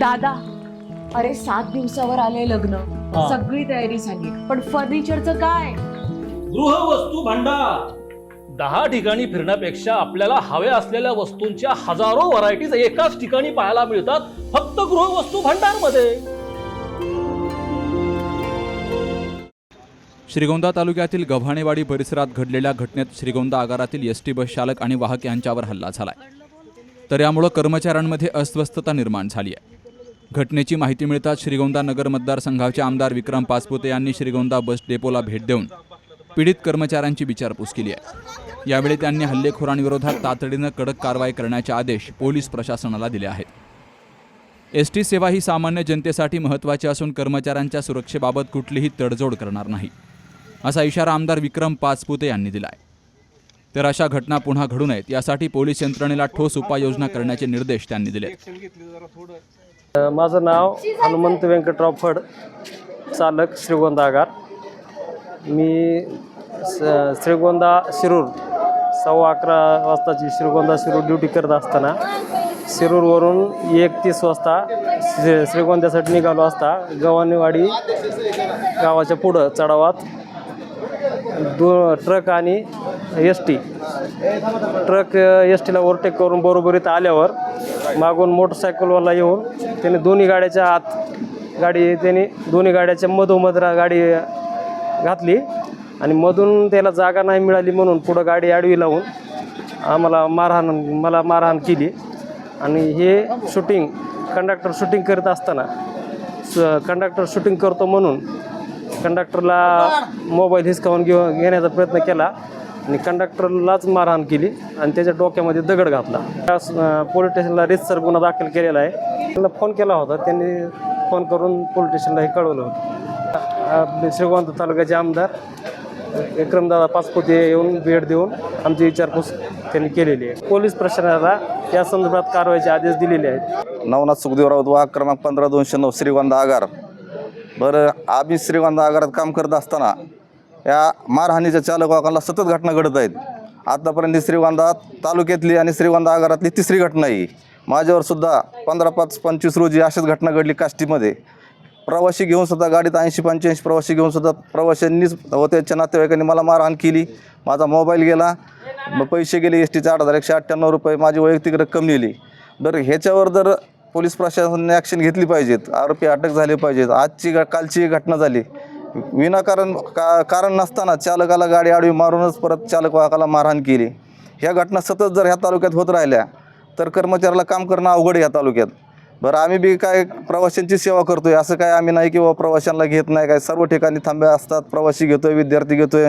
दादा अरे सात दिवसावर आले लग्न. हा. सगळी तयारी झाली. पण फर्निचरचं काय? गृहवस्तू भांडार. दहा ठिकाणी फिरण्यापेक्षा आपल्याला हव्या असलेल्या वस्तूंच्या हजारो व्हरायटीज एकाच ठिकाणी पाहायला मिळतात फक्त गृहवस्तू भांडारमध्ये श्रीगोंदा तालुक्यातील गव्हाणेवाडी परिसरात घडलेल्या घटनेत श्रीगोंदा आगारातील एस टी बस चालक आणि वाहक यांच्यावर हल्ला झालाय. तर यामुळं कर्मचाऱ्यांमध्ये अस्वस्थता निर्माण झाली आहे. घटनेची माहिती मिळताच श्रीगोंदा नगर मतदारसंघाचे आमदार विक्रम पाचपुते यांनी श्रीगोंदा बस डेपोला भेट देऊन पीडित कर्मचाऱ्यांची विचारपूस केली आहे. यावेळी त्यांनी हल्लेखोरांविरोधात तातडीनं कडक कारवाई करण्याचे आदेश पोलीस प्रशासनाला दिले आहेत. एस टी सेवा ही सामान्य जनतेसाठी महत्त्वाची असून कर्मचाऱ्यांच्या सुरक्षेबाबत कुठलीही तडजोड करणार नाही असा इशारा आमदार विक्रम पाचपुते यांनी दिला आहे तर अशा घटना पुन्हा घडू नयेत यासाठी पोलीस यंत्रणेला ठोस उपाययोजना करण्याचे निर्देश त्यांनी दिले माझं नाव हनुमंत व्यंकटराव फड चालक श्रीगोंदा आगार. मी स- श्रीगोंदा शिरूर सव्वा अकरा वाजताची श्रीगोंदा शिरूर ड्युटी करत असताना शिरूरवरून एक तीस वाजता श्री श्रीगोंद्यासाठी निघालो असता गव्हाणेवाडी गावाच्या पुढं चढावात दो ट्रक आणि एस टी ट्रक एस टीला ओव्हरटेक करून बरोबर इथं आल्यावर मागून मोटरसायकलवाला येऊन त्याने दोन्ही गाड्याच्या आत गाडी त्याने दोन्ही गाड्याच्या मधोमध गाडी घातली. आणि मधून त्याला जागा नाही मिळाली म्हणून पुढं गाडी आडवी लावून आम्हाला मारहाण मला मारहाण केली. आणि हे शूटिंग कंडक्टर शूटिंग करत असताना कंडक्टर शूटिंग करतो म्हणून कंडक्टरला मोबाईल हिसकावून घेऊ घेण्याचा प्रयत्न केला. आणि कंडक्टरलाच मारहाण केली आणि त्याच्या डोक्यामध्ये दगड घातला. त्या पोलीस स्टेशनला रितसर गुन्हा दाखल केलेला आहे. त्यांना फोन केला होता. त्यांनी फोन करून पोलीस स्टेशनला हे कळवलं होतं. श्रीगोंद तालुक्याचे आमदार विक्रमदादा पाचपुते येऊन भेट देऊन आमची विचारपूस त्यांनी केलेली आहे. पोलीस प्रशासनाला या संदर्भात कारवाईचे आदेश दिलेले आहेत. नवनाथ सुखदेव राऊत वाहक क्रमांक पंधरा दोनशे नऊ श्रीगोंदा आगार. बरं आम्ही श्रीगोंदा आगारात काम करत असताना या मारहाणीच्या चालक वाहकाला सतत घटना घडत आहेत. आतापर्यंत श्रीगोंदा तालुक्यातली आणि श्रीगोंदा आगारातली तिसरी घटना आहे माझ्यावर सुद्धा पंधरा पाच पंचवीस रोजी अशीच घटना घडली काष्टीमध्ये. प्रवासी घेऊन सुद्धा गाडीत ऐंशी पंच्याऐंशी प्रवासी घेऊन सुद्धा प्रवाशांनीच व त्यांच्या नातेवाईकांनी मला मारहाण केली. माझा मोबाईल गेला. पैसे गेले एस टीचे आठ हजार एकशे अठ्ठ्याण्णव रुपये. माझी वैयक्तिक रक्कम नेली. बरं ह्याच्यावर जर पोलीस प्रशासनाने ॲक्शन घेतली पाहिजेत आरोपी अटक झाले पाहिजेत आजची कालची घटना झाली. विनाकारण का कारण नसताना चालकाला गाडी आडवी मारूनच परत चालक वाहकाला मारहाण केली. ह्या घटना सतत जर ह्या तालुक्यात होत राहिल्या तर कर्मचाऱ्याला काम करणं अवघड या तालुक्यात. बरं आम्ही बी काय प्रवाशांची सेवा करतोय असं काय आम्ही नाही किंवा प्रवाशांना घेत नाही काय सर्व ठिकाणी थांबे असतात प्रवासी घेतोय विद्यार्थी घेतोय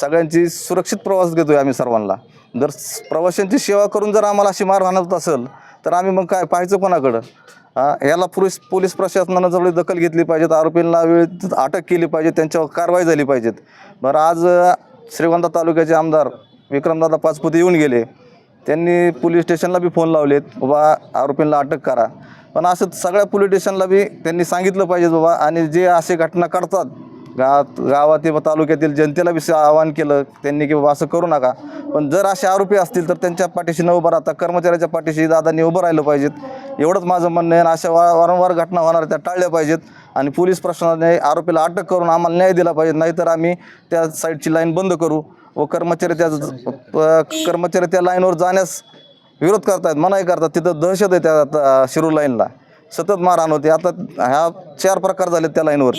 सगळ्यांची सुरक्षित प्रवास घेतोय आम्ही सर्वांना. जर प्रवाशांची सेवा करून जर आम्हाला अशी मारहाण होत असेल तर आम्ही मग काय पाहायचं कोणाकडं? याला पोलीस पोलीस प्रशासनानं जवळ दखल घेतली पाहिजेत आरोपींना वेळेत अटक केली पाहिजे त्यांच्यावर कारवाई झाली पाहिजेत. बरं आज श्रीगोंदा तालुक्याचे आमदार विक्रमदादा पाचपुते येऊन गेले. त्यांनी पोलीस स्टेशनला बी फोन लावलेत बाबा आरोपींना अटक करा. पण असं सगळ्या पोलीस स्टेशनला बी त्यांनी सांगितलं पाहिजे बाबा आणि जे असे घटना करतात गावात गावातील तालुक्यातील जनतेला बी स- आवाहन केलं त्यांनी की बाबा असं करू नका. पण जर असे आरोपी असतील तर त्यांच्या पाठीशी न उभं राहता कर्मचाऱ्याच्या पाठीशी दादांनी उभं राहिलं पाहिजेत. एवढंच माझं म्हणणं आहे आणि अशा वा वारंवार घटना होणार त्या टाळल्या पाहिजेत. आणि पोलीस प्रशासनाने आरोपीला अटक करून आम्हाला न्याय दिला पाहिजे नाहीतर आम्ही त्या साईडची लाईन बंद करू व कर्मचारी त्या प- कर्मचारी त्या लाईनवर जाण्यास विरोध करतायत मनाई करतात. तिथं दहशत आहे त्या त्या शिरूर लाईनला. सतत मारहाण होते. आता ह्या चार प्रकार झालेत त्या लाईनवर.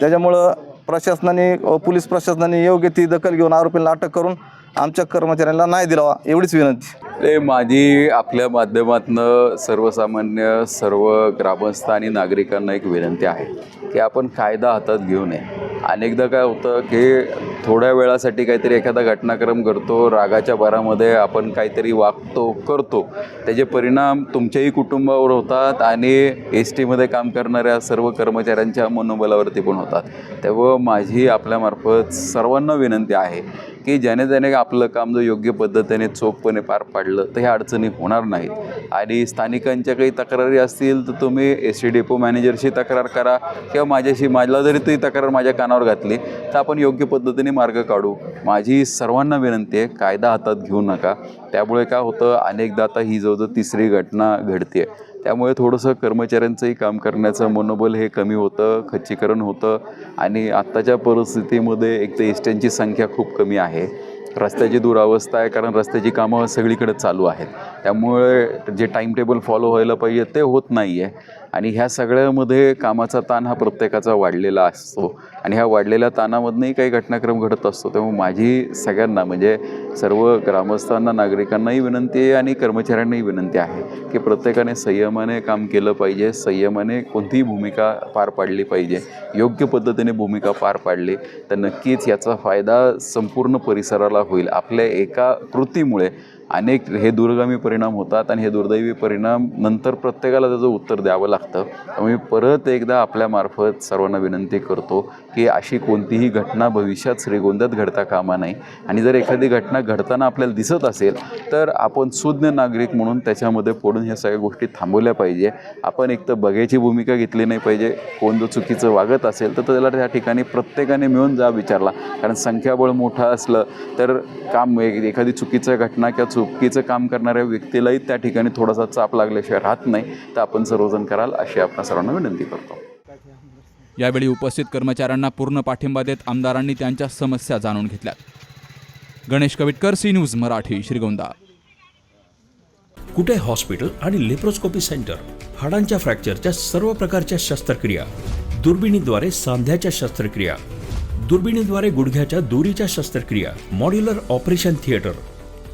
त्याच्यामुळं प्रशासनाने पोलीस प्रशासनाने योग्य ती दखल घेऊन आरोपींना अटक करून आमच्या कर्मचाऱ्यांना नाही दिलावा एवढीच विनंती. ते माझी आपल्या माध्यमातनं सर्वसामान्य सर्व ग्रामस्थ आणि नागरिकांना एक विनंती आहे की आपण कायदा हातात घेऊ नये. अनेकदा काय होतं की थोड्या वेळासाठी काहीतरी एखादा घटनाक्रम घडतो रागाच्या भरामध्ये आपण काहीतरी वागतो करतो. त्याचे परिणाम तुमच्याही कुटुंबावर होतात आणि एस टीमध्ये काम करणाऱ्या सर्व कर्मचाऱ्यांच्या मनोबलावरती पण होतात. तेव्हा माझी आपल्यामार्फत सर्वांना विनंती आहे की ज्याने त्याने आपलं काम जर योग्य पद्धतीने चोखपणे पार पाडलं तर ह्या अडचणी होणार नाहीत. आणि स्थानिकांच्या काही तक्रारी असतील तर तुम्ही एस टी डेपो मॅनेजरशी तक्रार करा किंवा माझ्याशी माझ्या जरी ती तक्रार माझ्या कानावर घातली तर आपण योग्य पद्धतीने मार्ग काढू. माझी सर्वांना विनंती आहे कायदा हातात घेऊ नका. त्यामुळे काय होतं अनेकदा आता ही जवळजवळ तिसरी घटना घडते त्यामुळे थोडंसं कर्मचाऱ्यांचंही काम करण्याचं मनोबल हे कमी होतं खच्चीकरण होतं आणि आत्ताच्या परिस्थितीमध्ये एक तर एसट्यांची संख्या खूप कमी आहे. रस्त्याची दुरावस्था आहे कारण रस्त्याची कामं सगळीकडे चालू आहेत. त्यामुळे जे टाईम टेबल फॉलो व्हायला पाहिजे ते होत नाही आहे आणि ह्या सगळ्यामध्ये कामाचा ताण हा प्रत्येकाचा वाढलेला असतो. आणि ह्या वाढलेल्या ताणामधनंही काही घटनाक्रम घडत असतो. त्यामुळे माझी सगळ्यांना म्हणजे सर्व ग्रामस्थांना नागरिकांनाही विनंती आहे आणि कर्मचाऱ्यांनाही विनंती आहे की प्रत्येकाने संयमाने काम केलं पाहिजे. संयमाने कोणतीही भूमिका पार पाडली पाहिजे. योग्य पद्धतीने भूमिका पार पाडली तर नक्कीच याचा फायदा संपूर्ण परिसराला होईल. आपल्या एका कृतीमुळे अनेक हे दूरगामी परिणाम होतात आणि हे दुर्दैवी परिणाम नंतर प्रत्येकाला त्याचं उत्तर द्यावं लागतं. त्यामुळे मी परत एकदा आपल्यामार्फत सर्वांना विनंती करतो की अशी कोणतीही घटना भविष्यात श्रीगोंद्यात घडता कामा नाही आणि जर एखादी घटना घडताना आपल्याला दिसत असेल तर आपण सुज्ञ नागरिक म्हणून त्याच्यामध्ये पडून ह्या सगळ्या गोष्टी थांबवल्या पाहिजे. आपण एक तर बघायची भूमिका घेतली नाही पाहिजे कोण जर चुकीचं वागत असेल तर त्याला त्या ठिकाणी प्रत्येकाने मिळून जा विचारला. कारण संख्याबळ मोठं असलं तर काम एखादी चुकीचं घटना किंवा चुकीचं काम करणाऱ्या व्यक्तीलाही त्या ठिकाणी थोडासा चाप लागल्याशिवाय राहत नाही. तर आपण सर्वजण कराल अशी आपण सर्वांना विनंती करतो. यावेळी उपस्थित कर्मचाऱ्यांना पूर्ण पाठिंबा देत आमदारांनी त्यांच्या समस्या जाणून घेतल्यात Ganesh Kavitkar C news Marathi Shrigonda. Kute hospital आणि लेप्रोस्कोपी सेंटर? हाडांच्या फ्रॅक्चरच्या सर्व प्रकारच्या शस्त्रक्रिया. दुर्बिणीद्वारे सांध्याच्या शस्त्रक्रिया. दुर्बिणीद्वारे गुडघ्याच्या दुरीच्या शस्त्रक्रिया. Modular operation theatre.